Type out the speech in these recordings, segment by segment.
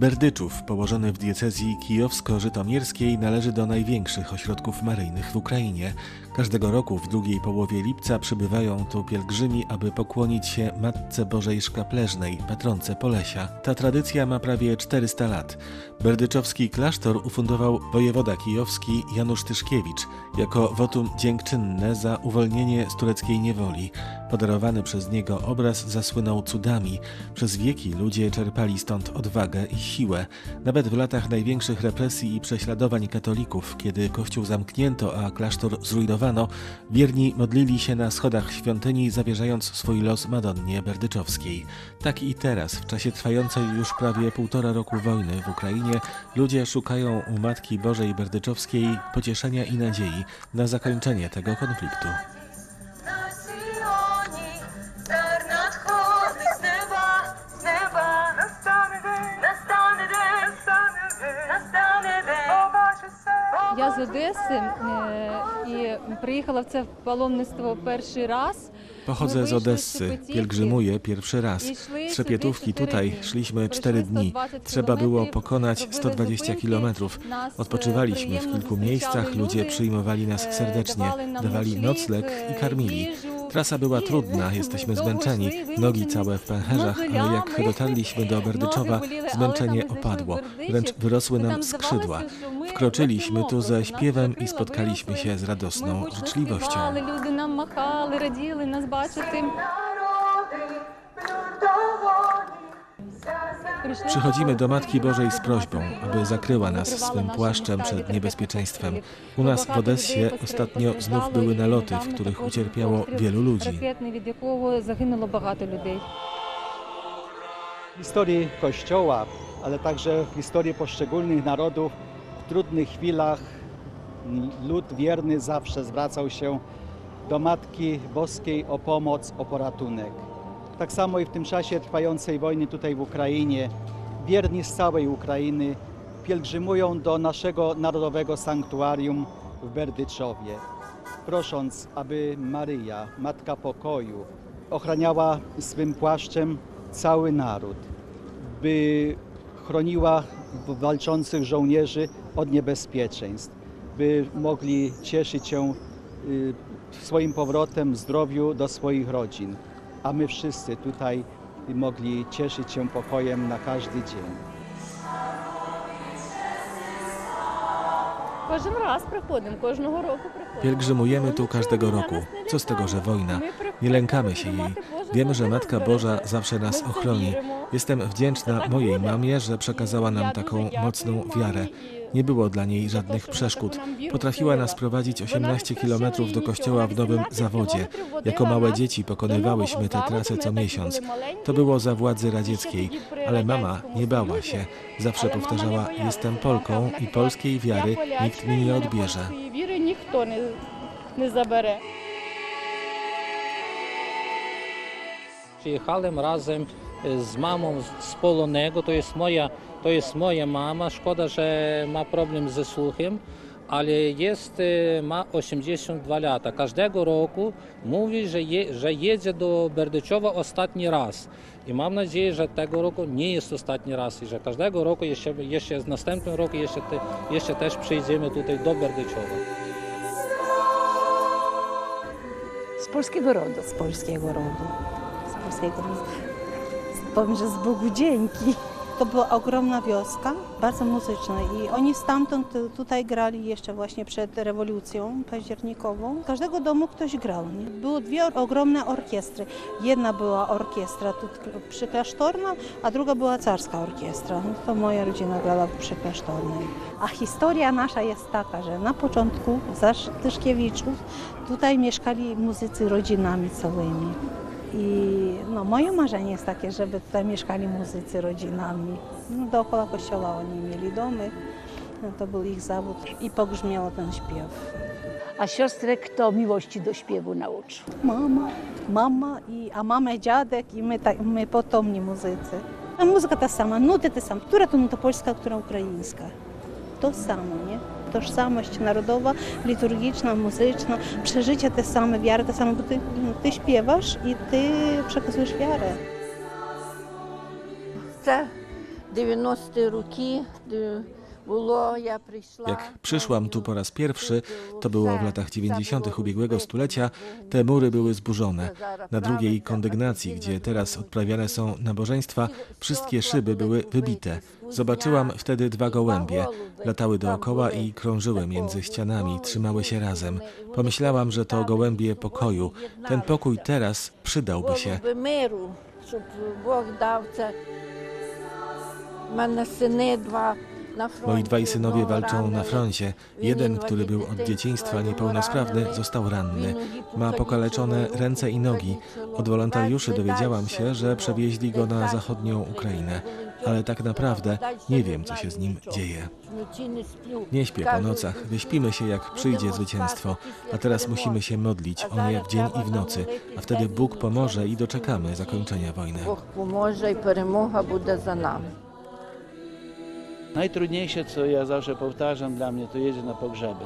Berdyczów, położony w diecezji kijowsko-żytomierskiej, należy do największych ośrodków maryjnych w Ukrainie. Każdego roku w drugiej połowie lipca przybywają tu pielgrzymi, aby pokłonić się Matce Bożej Szkapleżnej, patronce Polesia. Ta tradycja ma prawie 400 lat. Berdyczowski klasztor ufundował wojewoda kijowski Janusz Tyszkiewicz jako wotum dziękczynne za uwolnienie z tureckiej niewoli. Podarowany przez niego obraz zasłynął cudami. Przez wieki ludzie czerpali stąd odwagę i siłę. Nawet w latach największych represji i prześladowań katolików, kiedy kościół zamknięto, a klasztor zrujnowano, wierni modlili się na schodach świątyni, zawierzając swój los Madonnie Berdyczowskiej. Tak i teraz, w czasie trwającej już prawie półtora roku wojny w Ukrainie, ludzie szukają u Matki Bożej Berdyczowskiej pocieszenia i nadziei na zakończenie tego konfliktu. Я з Одеси е, і приїхала в це паломництво перший раз. Pochodzę z Odessy, pielgrzymuję pierwszy raz. Z Szepietówki tutaj szliśmy 4 dni. Trzeba było pokonać 120 kilometrów. Odpoczywaliśmy w kilku miejscach, ludzie przyjmowali nas serdecznie, dawali nocleg i karmili. Trasa była trudna, jesteśmy zmęczeni, nogi całe w pęcherzach, ale jak dotarliśmy do Berdyczowa, zmęczenie opadło, wręcz wyrosły nam skrzydła. Wkroczyliśmy tu ze śpiewem i spotkaliśmy się z radosną życzliwością. Przychodzimy do Matki Bożej z prośbą, aby zakryła nas swym płaszczem przed niebezpieczeństwem. U nas w Odessie ostatnio znów były naloty, w których ucierpiało wielu ludzi. W historii Kościoła, ale także w historii poszczególnych narodów, w trudnych chwilach lud wierny zawsze zwracał się do Matki Boskiej o pomoc, o poratunek. Tak samo i w tym czasie trwającej wojny tutaj w Ukrainie wierni z całej Ukrainy pielgrzymują do naszego narodowego sanktuarium w Berdyczowie, prosząc, aby Maryja, Matka Pokoju, ochraniała swym płaszczem cały naród, by chroniła walczących żołnierzy od niebezpieczeństw, by mogli cieszyć się y, swoim powrotem, zdrowiu do swoich rodzin, a my wszyscy tutaj mogli cieszyć się pokojem na każdy dzień. Pielgrzymujemy tu każdego roku. Co z tego, że wojna? Nie lękamy się jej. Wiemy, że Matka Boża zawsze nas ochroni. Jestem wdzięczna mojej mamie, że przekazała nam taką mocną wiarę. Nie było dla niej żadnych przeszkód. Potrafiła nas prowadzić 18 kilometrów do kościoła w Nowym Zawodzie. Jako małe dzieci pokonywałyśmy tę trasę co miesiąc. To było za władzy radzieckiej, ale mama nie bała się. Zawsze powtarzała, jestem Polką i polskiej wiary nikt mi nie odbierze. Wiry nikt nie zabere. Przyjechałem razem z mamą z Polonego, to jest moja, to jest moja mama. Szkoda, że ma problem ze słuchem, ale jest, e, ma 82 lata. Każdego roku mówi, że, je, że jedzie do Berdyczowa ostatni raz. I mam nadzieję, że tego roku nie jest ostatni raz i że każdego roku, jeszcze, jeszcze z następnym roku jeszcze, te, jeszcze też przyjdziemy tutaj do Berdyczowa. Z polskiego rodu. z polskiego rodu. Polskiego. Powiem, że z Bogu dzięki. To była ogromna wioska, bardzo muzyczna i oni stamtąd tutaj grali jeszcze właśnie przed rewolucją październikową. Z każdego domu ktoś grał. Nie? Były dwie ogromne orkiestry. Jedna była orkiestra tu przyklasztorna, a druga była carska orkiestra. No To moja rodzina grała w. A historia nasza jest taka, że na początku za Tyszkiewiczów tutaj mieszkali muzycy rodzinami całymi. I no, moje marzenie jest takie, żeby tutaj mieszkali muzycy rodzinami. No, dookoła kościoła oni mieli domy, no, to był ich zawód i pogrzmiał ten śpiew. A siostrę kto miłości do śpiewu nauczył? Mama, mama, i, a mama dziadek i my, tak, my potomni muzycy. A muzyka ta sama, nuty te same. Która to nuta polska, która ukraińska? To samo? Tożsamość narodowa, liturgiczna, muzyczna, przeżycia te same, wiara te same, bo ty, ty śpiewasz i ty przekazujesz wiarę. Це 90-ті роки jak przyszłam tu po raz pierwszy, to było w latach 90. ubiegłego stulecia, te mury były zburzone. Na drugiej kondygnacji, gdzie teraz odprawiane są nabożeństwa, wszystkie szyby były wybite. Zobaczyłam wtedy dwa gołębie. Latały dookoła i krążyły między ścianami, trzymały się razem. Pomyślałam, że to gołębie pokoju. Ten pokój teraz przydałby się. Mam na syny dwa Moi dwaj synowie walczą na froncie. Jeden, który był od dzieciństwa niepełnosprawny, został ranny. Ma pokaleczone ręce i nogi. Od wolontariuszy dowiedziałam się, że przewieźli go na zachodnią Ukrainę. Ale tak naprawdę nie wiem, co się z nim dzieje. Nie śpię po nocach, wyśpimy się jak przyjdzie zwycięstwo, a teraz musimy się modlić o nie w dzień i w nocy, a wtedy Bóg pomoże i doczekamy zakończenia wojny. Bóg pomoże i peremoga będzie za nami. Najtrudniejsze, co ja zawsze powtarzam dla mnie, to jeździć na pogrzeby.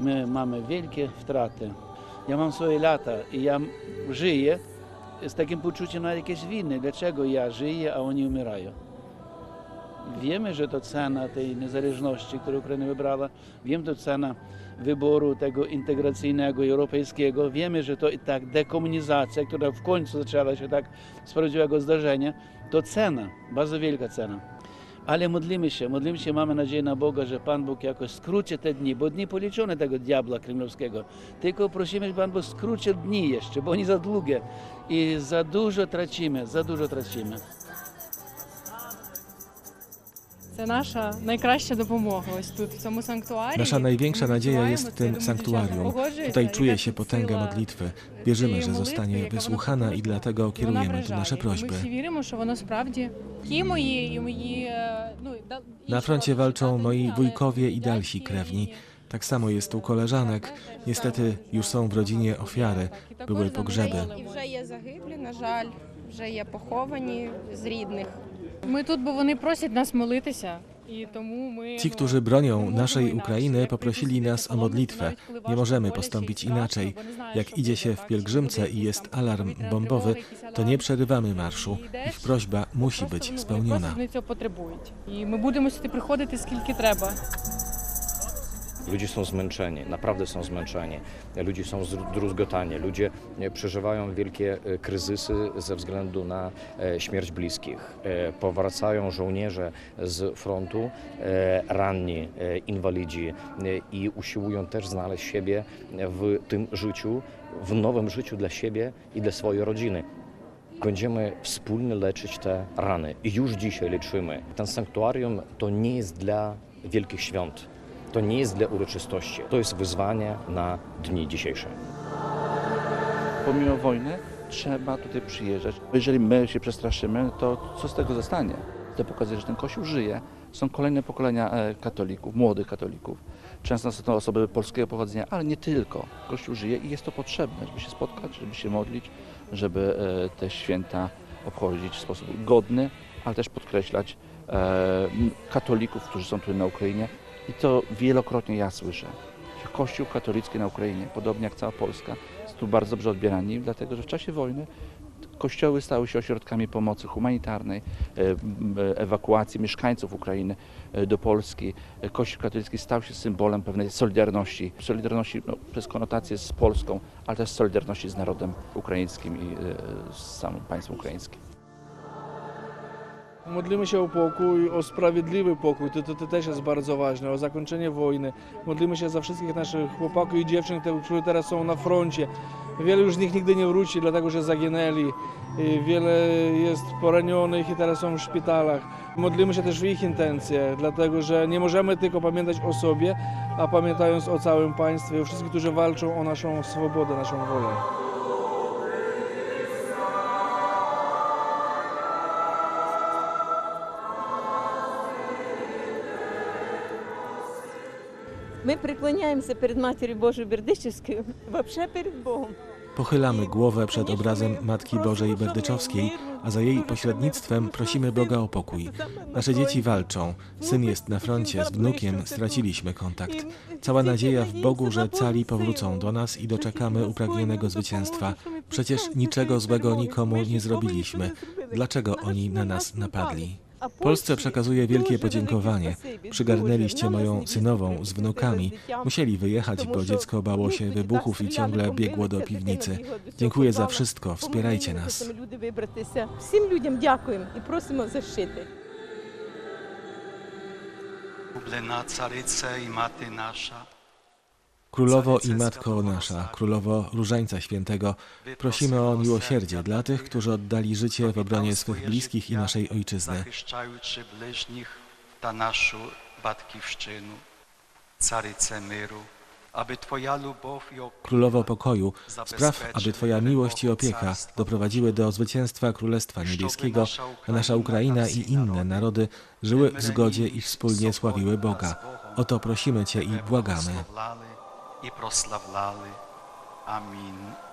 My mamy wielkie straty. Ja mam swoje lata i ja żyję z takim poczuciem na jakieś winy. Dlaczego ja żyję, a oni umierają? Wiemy, że to cena tej niezależności, którą Ukraina wybrała. Wiem, to cena wyboru tego integracyjnego, europejskiego. Wiemy, że to i tak dekomunizacja, która w końcu zaczęła się tak z prawdziwego zdarzenia, to cena, bardzo wielka cena. Ale modlimy się, modlimy się, mamy nadzieję na Boga, że Pan Bóg jakoś skróci te dni, bo dni policzone tego diabła kremlowskiego. Tylko prosimy, żeby Pan Bóg skrócił dni jeszcze, bo oni za długie i za dużo tracimy, za dużo tracimy. Це наша найкраща допомога ось тут, в цьому санктуарі. Nasza największa Ми nadzieja відчуваємо, jest w це, tym думаю, звичайно, sanktuarium. погоджується, Tutaj czuje яка się тут potęga сила modlitwy. Wierzymy, że цієї zostanie молитви, яка вона wysłuchana i dlatego Вона kierujemy tu вражає. nasze І Ми prośby. всі віримо, що воно справді ті mої і мої е, ну да- Na інші froncie родичі, walczą тато moi ні, але wujkowie i дядьки dalsi krewni. і- Tak samo jest u koleżanek. Niestety już są w rodzinie ofiary. Były pogrzeby. І вже є загиблі, на жаль, вже є поховані з рідних. Ми тут, бо вони просять нас молитися. І тому ми Ci, ну, którzy не bronią можемо naszej inaczej. Ukrainy, Як poprosili прийти nas o сюди, modlitwę. навіть коли Nie важко, możemy боляче і postąpić страшно, inaczej. бо не знаєш, Jak що idzie буде. się w Бачиш, pielgrzymce люди i jest йдуть, alarm повітряна bombowy, тривога, якийсь to alarm. nie przerywamy marszu. Йдеш, Ich prośba musi просто, być ну, spełniona. Просто вони цього потребують. І ми будемо сюди приходити скільки треба. Ludzie są zmęczeni, naprawdę są zmęczeni. Ludzie są zdruzgotani, ludzie e, przeżywają wielkie e, kryzysy ze względu na e, śmierć bliskich. Powracają żołnierze z frontu, ranni, inwalidzi i usiłują też znaleźć siebie w tym życiu, w nowym życiu dla siebie i dla swojej rodziny. Będziemy wspólnie leczyć te rany. Już dzisiaj leczymy. Ten sanktuarium to nie jest dla wielkich świąt. To nie jest dla uroczystości. To jest wyzwanie na dni dzisiejsze. Pomimo wojny trzeba tutaj przyjeżdżać. Jeżeli my się przestraszymy, to co z tego zostanie? To pokazuje, że ten Kościół żyje. Są kolejne pokolenia e, katolików, młodych katolików. Często są to osoby polskiego pochodzenia, ale nie tylko. Kościół żyje i jest to potrzebne, żeby się spotkać, żeby się modlić, żeby e, te święta obchodzić w sposób godny, ale też podkreślać e, katolików, którzy są tutaj na Ukrainie. I to wielokrotnie ja słyszę, Kościół katolicki na Ukrainie, podobnie jak cała Polska, jest tu bardzo dobrze odbierani, dlatego że w czasie wojny kościoły stały się ośrodkami pomocy humanitarnej, e, m, ewakuacji mieszkańców Ukrainy e, do Polski. E, Kościół katolicki stał się symbolem pewnej solidarności, solidarności no, przez konotację z Polską, ale też solidarności z narodem ukraińskim i e, z samym państwem ukraińskim. Modlimy się o pokój, o sprawiedliwy pokój, to, to, to też jest bardzo ważne, o zakończenie wojny. Modlimy się za wszystkich naszych chłopaków i dziewczyn, które teraz są na froncie. Wiele już z nich nigdy nie wróci, dlatego że zaginęli. Wiele jest poranionych i teraz są w szpitalach. Modlimy się też w ich intencje, dlatego że nie możemy tylko pamiętać o sobie, a pamiętając o całym państwie, o wszystkich, którzy walczą o naszą swobodę, naszą wolę. Ми преклоняємося перед Матір'ю Божою Бердичівською, взагалі перед Богом. Pochylamy głowę przed obrazem Matki Bożej Berdyczowskiej, a za jej pośrednictwem prosimy Boga o pokój. Nasze dzieci walczą. Syn jest na froncie, z wnukiem straciliśmy kontakt. Cała nadzieja w Bogu, że cali powrócą do nas i doczekamy upragnionego zwycięstwa. Przecież niczego złego nikomu nie zrobiliśmy. Dlaczego oni na nas napadli? Polsce przekazuję wielkie podziękowanie. Przygarnęliście moją synową z wnukami. Musieli wyjechać, bo dziecko bało się wybuchów i ciągle biegło do piwnicy. Dziękuję za wszystko. Wspierajcie nas. Wszystkim ludziom dziękuję i prosimy o zaszczyty. Bublena Caryce i Maty Nasza. Królowo i Matko nasza, Królowo Różańca Świętego, prosimy o miłosierdzie dla tych, którzy oddali życie w obronie swych bliskich i naszej Ojczyzny. ta naszą Batkiwszczynu, Caryce Myru, aby Twoja lubow i Królowo pokoju, spraw, aby Twoja miłość i opieka doprowadziły do zwycięstwa Królestwa Niebieskiego, a nasza Ukraina i inne narody żyły w zgodzie i wspólnie sławiły Boga. O to prosimy Cię i błagamy. proslavlali. Amin.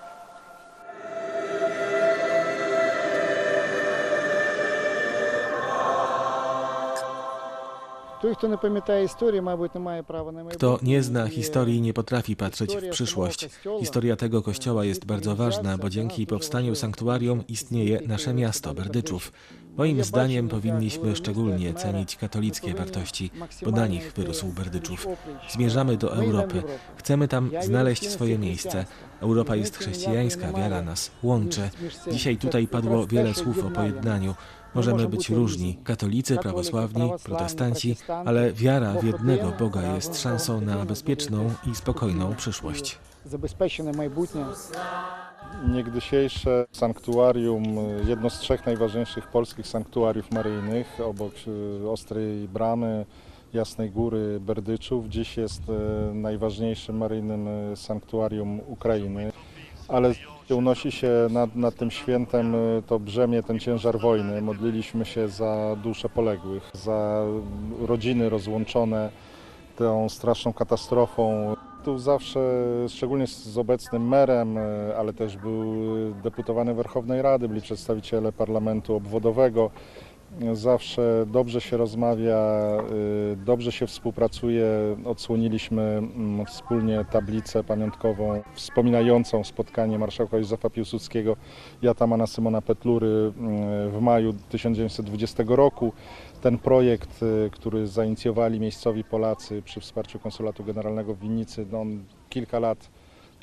Kto nie zna historii, nie potrafi patrzeć w przyszłość. Historia tego kościoła jest bardzo ważna, bo dzięki powstaniu sanktuarium istnieje nasze miasto Berdyczów. Moim zdaniem powinniśmy szczególnie cenić katolickie wartości, bo na nich wyrósł Berdyczów. Zmierzamy do Europy. Chcemy tam znaleźć swoje miejsce. Europa jest chrześcijańska, wiara nas łączy. Dzisiaj tutaj padło wiele słów o pojednaniu. Możemy być różni, katolicy, prawosławni, protestanci, ale wiara w jednego Boga jest szansą na bezpieczną i spokojną przyszłość. Zabezpieczone majbutnie. Niech dzisiejsze sanktuarium, jedno z trzech najważniejszych polskich sanktuariów maryjnych, obok e, Ostrej Bramy, Jasnej Góry, Berdyczów, dziś jest e, najważniejszym maryjnym e, sanktuarium Ukrainy. Ale unosi się nad, nad tym świętem e, to brzemię, ten ciężar wojny. Modliliśmy się za dusze poległych, za rodziny rozłączone tą straszną katastrofą. Tu zawsze, szczególnie z obecnym merem, e, ale też był deputowany Werchownej Rady, byli przedstawiciele parlamentu obwodowego. Zawsze dobrze się rozmawia, e, dobrze się współpracuje. Odsłoniliśmy mm, wspólnie tablicę pamiątkową wspominającą spotkanie marszałka Józefa Piłsudskiego i atamana Symona Petlury mm, w maju 1920 roku. Ten projekt, y, który zainicjowali miejscowi Polacy przy wsparciu Konsulatu Generalnego w Winnicy, no on kilka lat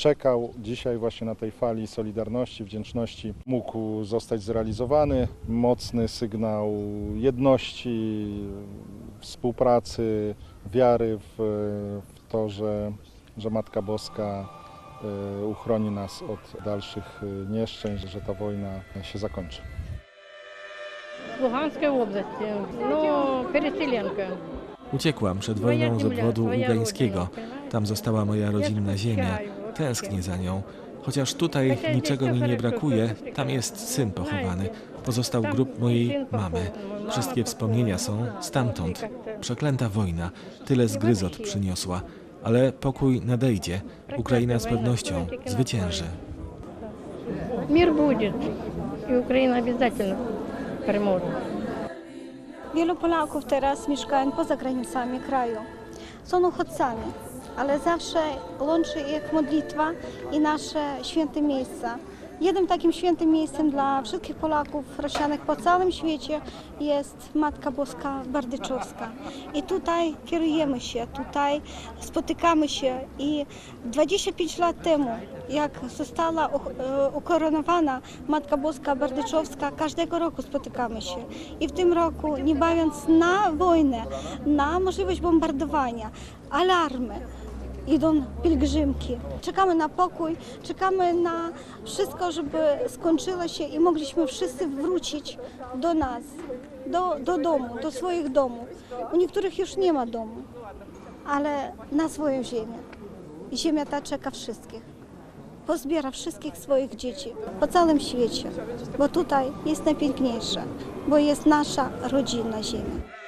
czekał. Dzisiaj właśnie na tej fali solidarności, wdzięczności mógł zostać zrealizowany. Mocny sygnał jedności, współpracy, wiary w, w to, że, że Matka Boska y, uchroni nas od dalszych y, nieszczęść, że ta wojna się zakończy. З Луганської області. Ну, переселенка. Uciekłam przed wojną z obwodu ługańskiego. Tam została moja rodzinna ziemia. Tęsknię za nią. Chociaż tutaj niczego mi nie brakuje, tam jest syn pochowany. Pozostał grób mojej mamy. Wszystkie wspomnienia są stamtąd. Przeklęta wojna. Tyle zgryzot przyniosła. Ale pokój nadejdzie. Ukraina z pewnością zwycięży. Мир будет. И Украина обязательно переможе. Wielu Polaków teraz mieszkają poza granicami kraju. Są uchodźcami, ale zawsze łączy ich modlitwa i nasze święte miejsca. Jednym takim świętym miejscem dla wszystkich Polaków rozsianych po całym świecie jest Matka Boska Bardyczowska. I tutaj kierujemy się, tutaj spotykamy się i 25 lat temu, jak została e, ukoronowana Matka Boska Bardyczowska, każdego roku spotykamy się. I w tym roku, nie bawiąc na wojnę, na możliwość bombardowania, alarmy, idą pielgrzymki. Czekamy na pokój, czekamy na wszystko, żeby skończyło się i mogliśmy wszyscy wrócić do nas, do, do domu, do swoich domów. U niektórych już nie ma domu, ale na swoją ziemię. I ziemia ta czeka wszystkich. Pozbiera wszystkich swoich dzieci po całym świecie, bo tutaj jest najpiękniejsze, bo jest nasza rodzinna ziemia.